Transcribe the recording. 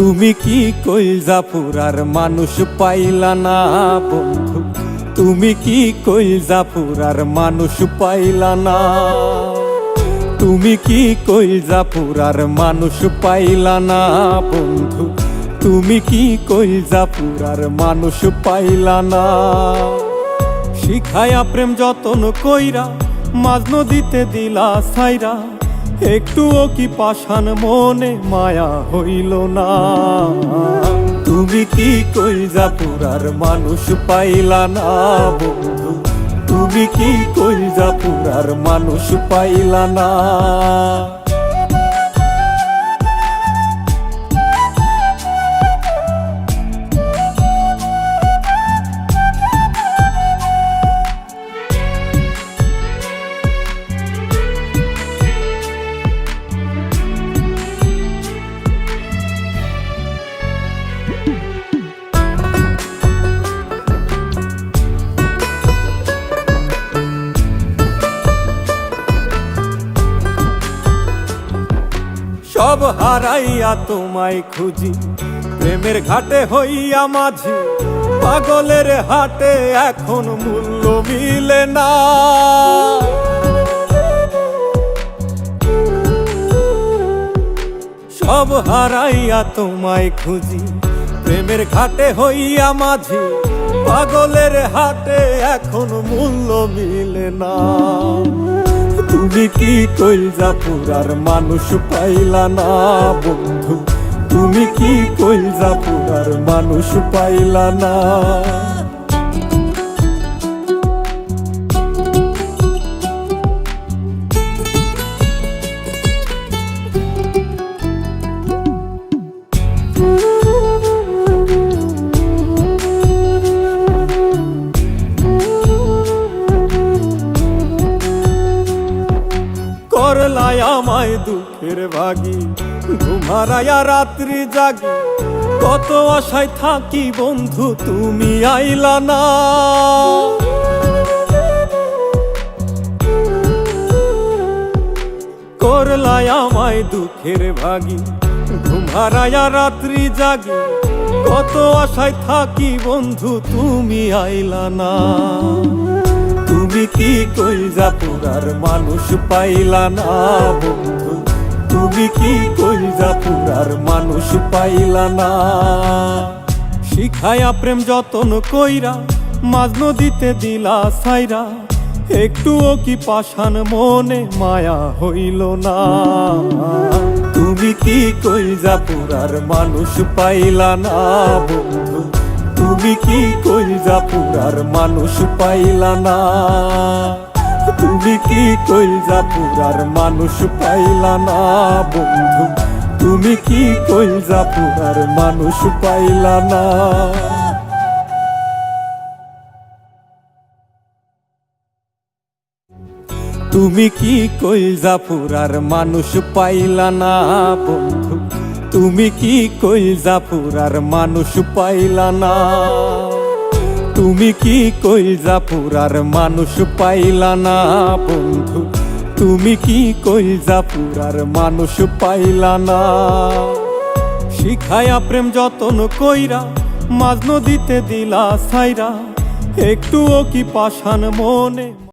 তুমি কি কইলজাপুরার মানুষ পাইলা না, বন্ধু? তুমি কি কইলজাপুরার মানুষ পাইলা না? তুমি কি কইলজাপুরার মানুষ পাইলা না, বন্ধু? তুমি কি কইলজাপুরার মানুষ পাইলা না? শিখায়া প্রেম যতন কইরা, মাঝ নদীতে দিলা সাইরা একটুও কি পাষাণ মনে মায়া হইল না? তুমি কি কইলজাপুরার মানুষ পাইলা না, বন্ধু? তুমি কি কইলজাপুরার মানুষ পাইলা না? সব হারাইয়া তোমায় খুঁজি। প্রেমের ঘাটে হইয়া মাঝি, পাগলের হাটে এখন মূল্য মিলে না। সব হারাইয়া তোমায় খুঁজি, প্রেমের ঘাটে হইয়া মাঝি, পাগলের হাটে এখন মূল্য মিলে না। তুমি কি কইলজাপুরার মানুষ পাইলা না বন্ধু। তুমি কি কইলজাপুরার মানুষ পাইলা না। করলাই আমায় দুঃখের ভাগি, ঘুমারায়া রাত্রি জাগি। কত আশায় থাকি বন্ধু, তুমি আইলা না। করলাই আমায় দুঃখের ভাগি, ঘুমারায়া রাত্রি জাগি। কত আশায় থাকি বন্ধু, তুমি আইলা না। কি কইলজাপুরার মানুষ পাইলা না বন্ধু? তুমি কি কইলজাপুরার মানুষ পাইলা না? শিখায়া প্রেম যতন কইরা, মাঝ নদীতে দিলা সাইরা একটুও কি পাষাণ মনে মায়া হইল না? তুমি কি কইলজাপুরার মানুষ পাইলা না বন্ধু? তুমি কি কইলজাপুরার মানুষ পাইলা না? তুমি কি কইলজাপুরার মানুষ পাইলা না, বন্ধু? তুমি কি কইলজাপুরার মানুষ পাইলা না? তুমি কি কইলজাপুরার মানুষ পাইলা না, বন্ধু? তুমি কি কইলজাপুরার মানুষ পাইলা না? তুমি কি কইলজাপুরার মানুষ পাইলা না? বন্ধু, তুমি কি কইলজাপুরার মানুষ পাইলা না? শিখায়া প্রেম যতন কইরা মাঝ নদীতে দিলা সাইরা একটুও কি পাষাণ মনে